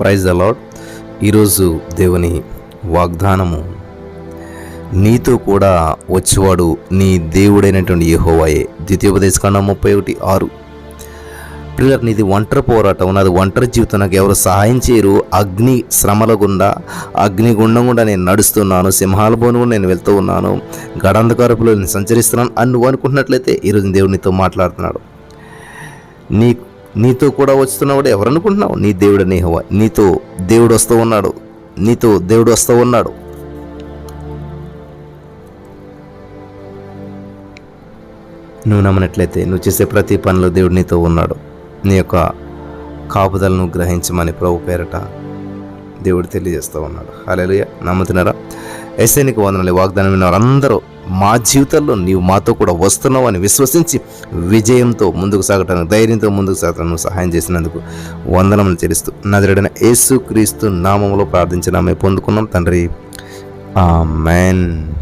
Praise అలాడ్ ఈరోజు దేవుని వాగ్దానము. నీతో కూడా వచ్చేవాడు నీ దేవుడైనటువంటి యహోవాయే. ద్వితీయోపదేశకాండ ముప్పై ఒకటి ఆరు. పిల్లర్ నీది ఒంటరి పోరాటం నాది ఒంటరి జీవితం. నాకు ఎవరు సహాయం చేయరు. అగ్ని శ్రమల గుండా అగ్ని గుండం గుండా నేను నడుస్తున్నాను. సింహాల బోను కూడా నేను వెళ్తూ ఉన్నాను. గడంధకారపులో నేను సంచరిస్తున్నాను అని నువ్వు అనుకుంటున్నట్లయితే ఈరోజు దేవుడు నీతో మాట్లాడుతున్నాడు. నీ నీతో కూడా వస్తున్నవాడు ఎవరు అనుకుంటున్నావు నీ దేవుడు నేహవ నీతో దేవుడు వస్తూ ఉన్నాడు. నీతో దేవుడు వస్తూ ఉన్నాడు. నువ్వు నమ్మనట్లయితే నువ్వు చేసే ప్రతి పనిలో దేవుడు నీతో ఉన్నాడు. నీ యొక్క కాపుదలను గ్రహించమని ప్రభు పేరట దేవుడు తెలియజేస్తూ ఉన్నాడు. హల్లెలూయ. నమ్ముతున్నారా? ఎస్ఐనికి వందనాలు వాగ్దానం విన్నవారు మా జీవితాల్లో నీవు మాతో కూడా వస్తున్నావు అని విశ్వసించి విజయంతో ముందుకు సాగటానికి ధైర్యంతో ముందుకు సాగటానికి సహాయం చేసినందుకు వందనములు చెల్లిస్తూ నజరడైన యేసు క్రీస్తు నామంలో ప్రార్థించిన ఆమె పొందుకున్నాం తండ్రి. మ్యాన్